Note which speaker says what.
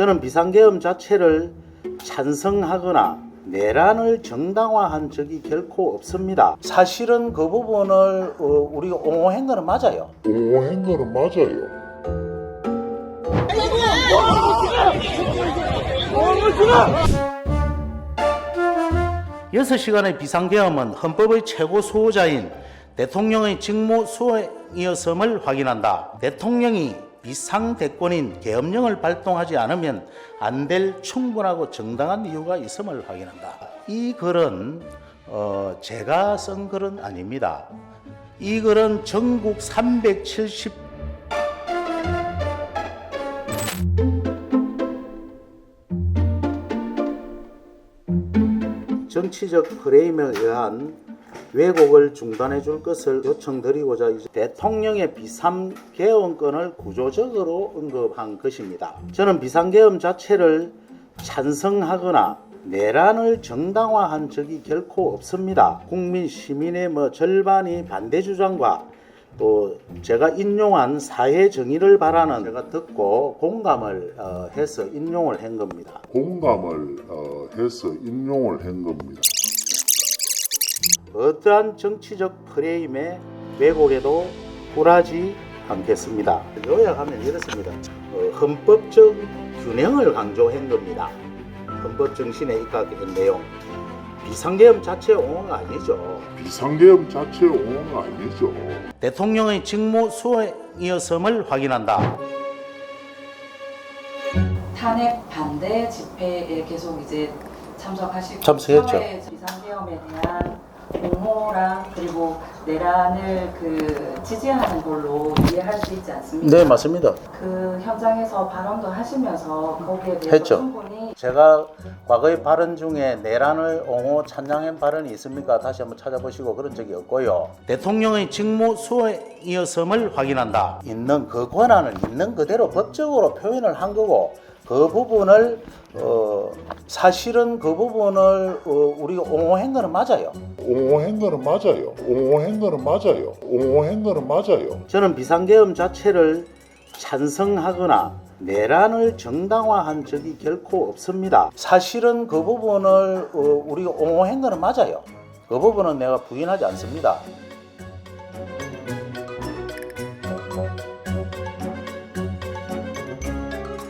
Speaker 1: 저는 비상계엄 자체를 찬성하거나 내란을 정당화한 적이 결코 없습니다. 사실은 그 부분을 어, 우리가 옹호한 거는 맞아요.
Speaker 2: 옹호한 거는 맞아요.
Speaker 1: 여섯 시간의 비상계엄은 헌법의 최고 수호자인 대통령의 직무 수행이었음을 확인한다. 대통령이 비상대권인 계엄령을 발동하지 않으면 안 될 충분하고 정당한 이유가 있음을 확인한다. 이 글은 어, 제가 쓴 글은 아닙니다. 이 글은 전국 370 정치적 프레임에 의한 왜곡을 중단해 줄 것을 요청드리고자 대통령의 비상계엄권을 구조적으로 언급한 것입니다. 저는 비상계엄 자체를 찬성하거나 내란을 정당화한 적이 결코 없습니다. 국민 시민의 뭐 절반이 반대 주장과 또 제가 인용한 사회 정의를 바라는 제가 듣고 공감을 어, 해서 인용을 한 겁니다.
Speaker 2: 공감을 어, 해서 인용을 한 겁니다.
Speaker 1: 어떠한 정치적 프레임의 왜곡에도 굴하지 않겠습니다. 요약하면 이렇습니다. 어, 헌법적 균형을 강조한 겁니다. 헌법 정신에 입각한 내용. 비상계엄 자체 옹호가 아니죠.
Speaker 2: 비상계엄 자체 옹호가 아니죠.
Speaker 1: 대통령의 직무 수행이었음을 확인한다.
Speaker 3: 탄핵 반대 집회에 계속 이제 참석하시고
Speaker 1: 참석했죠.
Speaker 3: 비상계엄에 대한 옹호랑 그리고 내란을 그 지지하는 걸로 이해할 수 있지 않습니까?
Speaker 1: 네, 맞습니다.
Speaker 3: 그 현장에서 발언도 하시면서 거기에 대해서
Speaker 1: 했죠.
Speaker 3: 충분히
Speaker 1: 제가 과거의 발언 중에 내란을 옹호 찬양한 발언이 있습니까? 다시 한번 찾아보시고 그런 적이 없고요. 대통령의 직무 수행이었음을 확인한다. 있는 그 권한을 있는 그대로 법적으로 표현을 한 거고 그 부분을 어, 사실은 그 부분을 어, 우리가 옹호한 거는 맞아요.
Speaker 2: 옹호한 거는 맞아요. 옹호한 거는 맞아요. 옹호한 거는 맞아요.
Speaker 1: 저는 비상계엄 자체를 찬성하거나 내란을 정당화한 적이 결코 없습니다. 사실은 그 부분을 어, 우리가 옹호한 거는 맞아요. 그 부분은 내가 부인하지 않습니다.